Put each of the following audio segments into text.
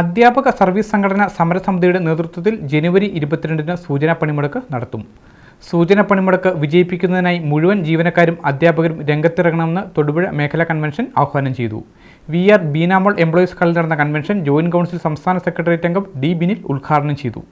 അധ്യാപക സർവീസ് സംഘടന സമരസമിതിയുടെ നേതൃത്വത്തിൽ ജനുവരി ഇരുപത്തിരണ്ടിന് സൂചനാ പണിമുടക്ക് നടത്തും. സൂചന പണിമുടക്ക് വിജയിപ്പിക്കുന്നതിനായി മുഴുവൻ ജീവനക്കാരും അധ്യാപകരും രംഗത്തിറങ്ങണമെന്ന് തൊടുപുഴ മേഖലാ കൺവെൻഷൻ ആഹ്വാനം ചെയ്തു. വി ആർ ബീനാമോൾ എംപ്ലോയീസ് ഹാളിൽ നടന്ന കൺവെൻഷൻ ജോയിന്റ് കൗൺസിൽ സംസ്ഥാന സെക്രട്ടേറിയറ്റ് അംഗം ഡി ബിനിൽ ഉദ്ഘാടനം ചെയ്തു.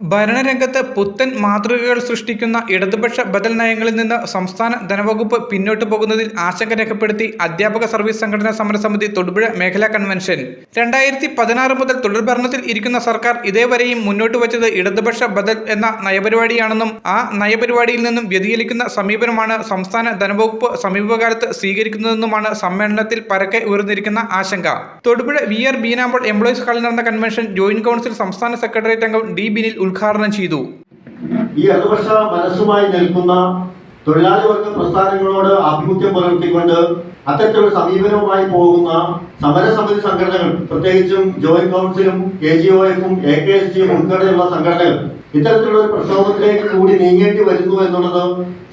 ഭരണരംഗത്ത് പുത്തൻ മാതൃകകൾ സൃഷ്ടിക്കുന്ന ഇടതുപക്ഷ ബദൽ നയങ്ങളിൽ നിന്ന് സംസ്ഥാന ധനവകുപ്പ് പിന്നോട്ടു പോകുന്നതിൽ ആശങ്ക രേഖപ്പെടുത്തി അധ്യാപക സർവീസ് സംഘടനാ സമരസമിതി തൊടുപുഴ മേഖലാ കൺവെൻഷൻ. രണ്ടായിരത്തി പതിനാറ് മുതൽ തുടർഭരണത്തിൽ ഇരിക്കുന്ന സർക്കാർ ഇതേവരെയും മുന്നോട്ട് വച്ചത് ഇടതുപക്ഷ ബദൽ എന്ന നയപരിപാടിയാണെന്നും ആ നയപരിപാടിയിൽ നിന്നും വ്യതിചലിക്കുന്ന സമീപനമാണ് സംസ്ഥാന ധനവകുപ്പ് സമീപകാലത്ത് സ്വീകരിക്കുന്നതെന്നുമാണ് സമ്മേളനത്തിൽ പരക്കെ ഉയർന്നിരിക്കുന്ന ആശങ്ക. Thodupuzha V R Beenamol employees ഹാളിൽ നടന്ന കൺവെൻഷൻ ജോയിന്റ് കൗൺസിൽ സംസ്ഥാന സെക്രട്ടേറിയറ്റ് അംഗം ഡി ബിനിൽ ഉദ്ഘാടനം ചെയ്തു. ഈ അതുപക്ഷ മനസ്സുമായി നിൽക്കുന്ന തൊഴിലാളി വർഗ പ്രസ്ഥാനങ്ങളോട് ആഭിമുഖ്യം പുലർത്തിക്കൊണ്ട് അത്തരത്തിലുള്ള സമീപനവുമായി പോകുന്ന സമരസമിതി സംഘടനകൾ പ്രത്യേകിച്ചും ജോയിന്റ് കൗൺസിലും കെ ജി ഒ എഫും എ കെ എസ് ജിയും ഉൾപ്പെടെയുള്ള സംഘടനകൾ ഇത്തരത്തിലുള്ള ഒരു പ്രക്ഷോഭത്തിലേക്ക് കൂടി നീങ്ങേണ്ടി വരുന്നു എന്നുള്ളത്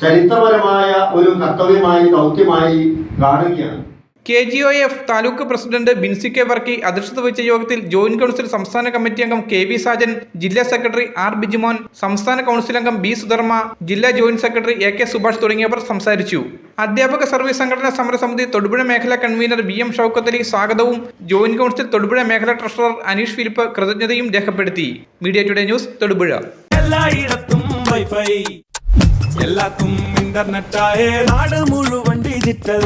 ചരിത്രപരമായ ഒരു കർത്തവ്യമായി ദൗത്യമായി കാണുകയാണ്. K G O F taluk president Binsy K Varkey അധ്യക്ഷത വഹിച്ച യോഗത്തിൽ ജോയിന്റ് കൗൺസിൽ സംസ്ഥാന കമ്മിറ്റി അംഗം കെ വി സാജൻ ജില്ലാ സെക്രട്ടറി ആർ ബിജിമോൻ സംസ്ഥാന കൗൺസിൽ അംഗം ബി സുധർമ്മ ജില്ലാ joint secretary A K Subhash തുടങ്ങിയവർ സംസാരിച്ചു. അധ്യാപക സർവീസ് സംഘടനാ സമരസമിതി തൊടുപുഴ മേഖലാ convener V M Shoukath Ali സ്വാഗതവും ജോയിന്റ് കൗൺസിൽ തൊടുപുഴ മേഖലാ ട്രഷറർ അനീഷ് ഫിലിപ്പ് കൃതജ്ഞതയും രേഖപ്പെടുത്തി. Media today news Thodupuzha. എല്ലായിടത്തും വൈഫൈ. എല്ലാത്തും നാട് മുഴുവൻ ഡിജിറ്റൽ.